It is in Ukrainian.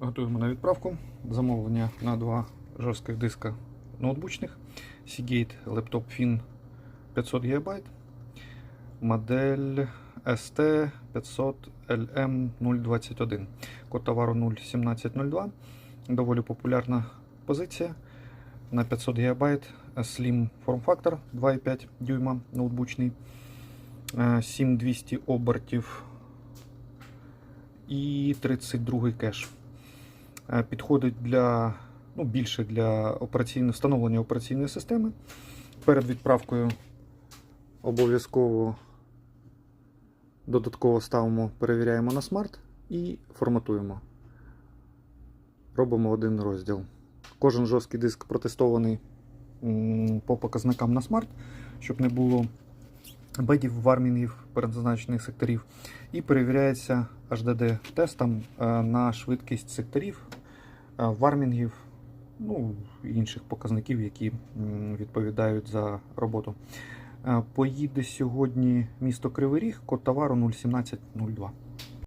Готуємо на відправку. Замовлення на два жорстких диска ноутбучних. Seagate Laptop Fin 500 ГБ. Модель ST 500 LM021. Код товару 01702. Доволі популярна позиція. На 500 ГБ Slim Form Factor 2,5 дюйма ноутбучний. Е, 7200 обертів і 32 кеш. Е, Підходить для ну, більше для операційного встановлення операційної системи. Перед відправкою обов'язково додатково ставимо, перевіряємо на смарт і форматуємо. Робимо один розділ. Кожен жорсткий диск протестований по показникам на смарт, щоб не було бедів, вармінгів, передзазначених секторів. І перевіряється HDD-тестом е, на швидкість секторів, вармінгів, ну, інших показників, які відповідають за роботу. Поїде сьогодні місто Кривий Ріг, код товару 01702.